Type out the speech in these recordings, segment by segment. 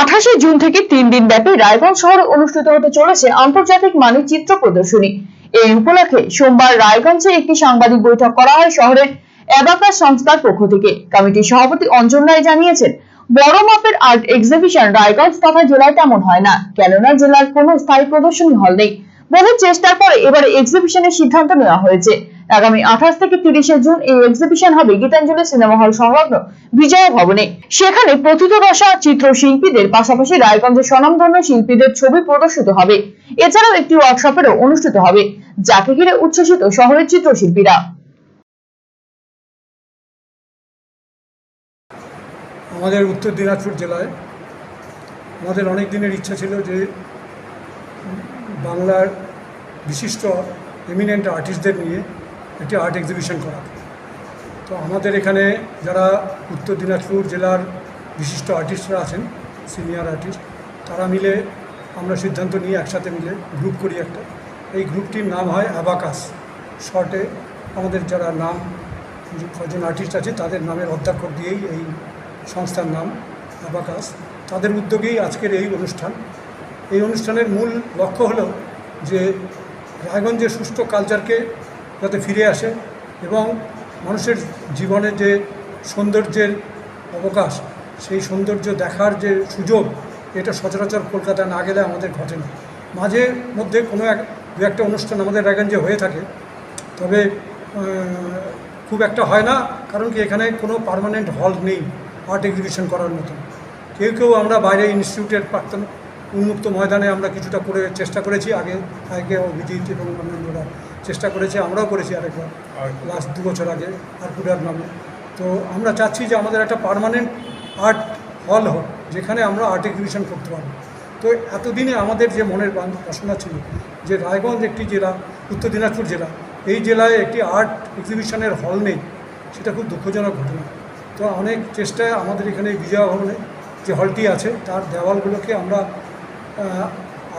আঠাশে জুন থেকে তিন দিন ব্যাপী রায়গঞ্জ শহরে অনুষ্ঠিত হতে চলেছে আন্তর্জাতিক মানের চিত্র প্রদর্শনী। এই উপলক্ষে সোমবার রায়গঞ্জে একটি সাংবাদিক বৈঠক করা হয় শহরের অ্যাবাকাস সংস্থার পক্ষ থেকে। কমিটির সভাপতি অঞ্জন রায় জানিয়েছেন, বড় মাপের আর্ট এক্সিবিশন রায়গঞ্জ তথা জেলায় তেমন হয় না। কেননা জেলার কোনো স্থায়ী প্রদর্শনী হল নেই। বহু চেষ্টার পরে এবারে এক্সিবিশনের সিদ্ধান্ত নেওয়া হয়েছে। আগামী আঠাশ থেকে তিরিশে জুন এই এক্সিবিশন হবে গীতাঞ্জলি সিনেমা হল সংলগ্ন বিজয়া ভবনে। সেখানে প্রথিতদশা চিত্রশিল্পীদের পাশাপাশি রায়গঞ্জের স্বনামধন্য শিল্পীদের ছবি প্রদর্শিত হবে। এছাড়াও একটি ওয়ার্কশপেরও অনুষ্ঠিত হবে, যাকে ঘিরে উচ্ছ্বসিত শহরের চিত্রশিল্পীরা। আমাদের উত্তর দিনাজপুর জেলায় আমাদের অনেক দিনের ইচ্ছা ছিল যে বাংলার বিশিষ্ট এমিনেন্ট আর্টিস্টদের নিয়ে একটি আর্ট এক্সিবিশন করা। তো আমাদের এখানে যারা উত্তর দিনাজপুর জেলার বিশিষ্ট আর্টিস্টরা আছেন সিনিয়র আর্টিস্ট তারা মিলে আমরা সিদ্ধান্ত নিয়ে একসাথে মিলে গ্রুপ করি একটা। এই গ্রুপটির নাম হয় অ্যাবাকাস শর্টে আমাদের যারা নাম, কজন আর্টিস্ট আছে তাদের নামের অধ্যাক্ষর দিয়েই এই সংস্থার নাম অ্যাবাকাস তাদের উদ্যোগেই আজকের এই অনুষ্ঠান। এই অনুষ্ঠানের মূল লক্ষ্য হলো যে রায়গঞ্জের সুষ্ঠু কালচারকে যাতে ফিরে আসে এবং মানুষের জীবনে যে সৌন্দর্যের অবকাশ, সেই সৌন্দর্য দেখার যে সুযোগ, এটা সচরাচর কলকাতা না গেলে আমাদের ঘটে না। মাঝে মধ্যে কোনো এক, দু একটা অনুষ্ঠান আমাদের রায়গঞ্জে হয়ে থাকে, তবে খুব একটা হয় না, কারণ কি এখানে কোনো পার্মানেন্ট হল নেই, আর্ট এক্সিবিশন করার মতো কেউ কেউ আমরা বাইরে ইনস্টিটিউটের প্রাক্তন উন্মুক্ত ময়দানে আমরা কিছুটা করে চেষ্টা করেছি, আগে আগে অভিজিৎ এবং অন্যান্যরা চেষ্টা করেছে আমরাও করেছি আরেকবার লাস্ট দু বছর আগে আরকুডার নামে। তো আমরা চাচ্ছি যে আমাদের একটা পার্মানেন্ট আর্ট হল হোক যেখানে আমরা আর্ট এক্সিবিশন করতে পারব। তো এতদিনে আমাদের যে মনের বাসনা ছিল যে রায়গঞ্জ একটি জেলা উত্তর দিনাজপুর জেলা এই জেলায় একটি আর্ট এক্সিবিশনের হল নেই সেটা খুব দুঃখজনক ঘটনা। তো অনেক চেষ্টায় আমাদের এখানে বিজয়া ভবনে যে হলটি আছে তার দেওয়ালগুলোকে আমরা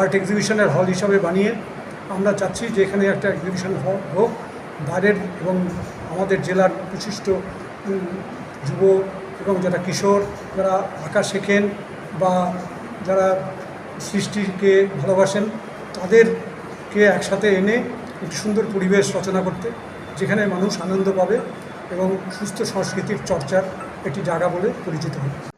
আর্ট এক্সিবিশনের হল হিসাবে বানিয়ে আমরা চাচ্ছি যে এখানে একটা এক্সিবিশন হোক বাইরের এবং আমাদের জেলার বিশিষ্ট যুব এবং যারা কিশোর, যারা আঁকা শেখেন বা যারা সৃষ্টিকে ভালোবাসেন, তাদেরকে একসাথে এনে একটি সুন্দর পরিবেশ রচনা করতে, যেখানে মানুষ আনন্দ পাবে এবং সুস্থ সংস্কৃতির চর্চার একটি জায়গা বলে পরিচিত হবে।